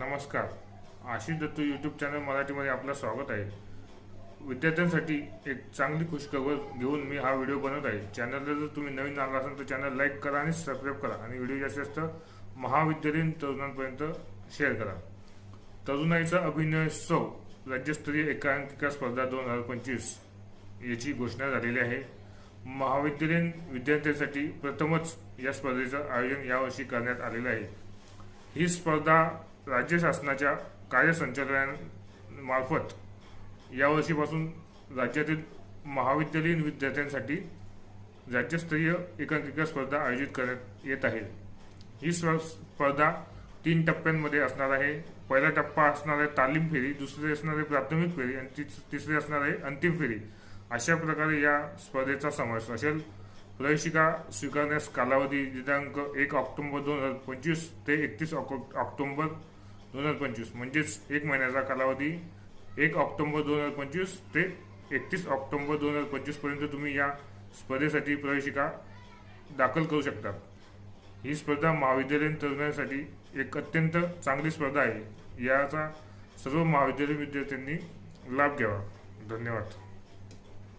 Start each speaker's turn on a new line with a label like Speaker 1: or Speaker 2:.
Speaker 1: नमस्कार. Ashish Dattu YouTube channel मराठीमध्ये आपलं स्वागत आहे. विद्यार्थ्यांसाठी एक चांगली खुशखबर घेऊन मी हा व्हिडिओ बनवत आहे. चॅनलला जर तुम्ही नवीन आला असाल तर चॅनल लाईक करा आणि सबस्क्राईब करा. आणि व्हिडिओ जास्तीत जास्त महाविद्यालयीन तरुणांपर्यंत शेअर करा. तरुणाईचा अभिनयोत्सव राज्यस्तरीय एकांकिका स्पर्धा दोन हजार पंचवीस याची घोषणा झालेली आहे. महाविद्यालयीन विद्यार्थ्यांसाठी प्रथमच या स्पर्धेचं आयोजन यावर्षी करण्यात आलेलं आहे. ही स्पर्धा राज्य शासनाच्या कार्यसंचालनामार्फत यावर्षीपासून राज्यातील महाविद्यालयीन विद्यार्थ्यांसाठी राज्यस्तरीय एकांकिका स्पर्धा आयोजित करण्यात येत आहे. ही स्व- स्पर्धा तीन टप्प्यांमध्ये असणार आहे. पहिला टप्पा असणार आहे तालीम फेरी दुसरी असणार आहे प्राथमिक फेरी आणि ती तिसरी असणार आहे अंतिम फेरी. अशा प्रकारे या स्पर्धेचा समावेश असेल. प्रवेशिका स्वीकारण्यास कालावधी दिनांक एक ऑक्टोंबर दोन हजार पंचवीस ते एकतीस ऑक्टोबर दोन हजार पंचवीस. म्हणजेच एक महिन्याचा कालावधी एक ऑक्टोंबर दोन हजार पंचवीस ते एकतीस ऑक्टोंबर दोन हजार पंचवीसपर्यंत तुम्ही या स्पर्धेसाठी प्रवेशिका दाखल करू शकता. ही स्पर्धा महाविद्यालयीन तरुणांसाठी एक अत्यंत चांगली स्पर्धा आहे. याचा सर्व महाविद्यालयीन विद्यार्थ्यांनी लाभ घ्यावा. धन्यवाद.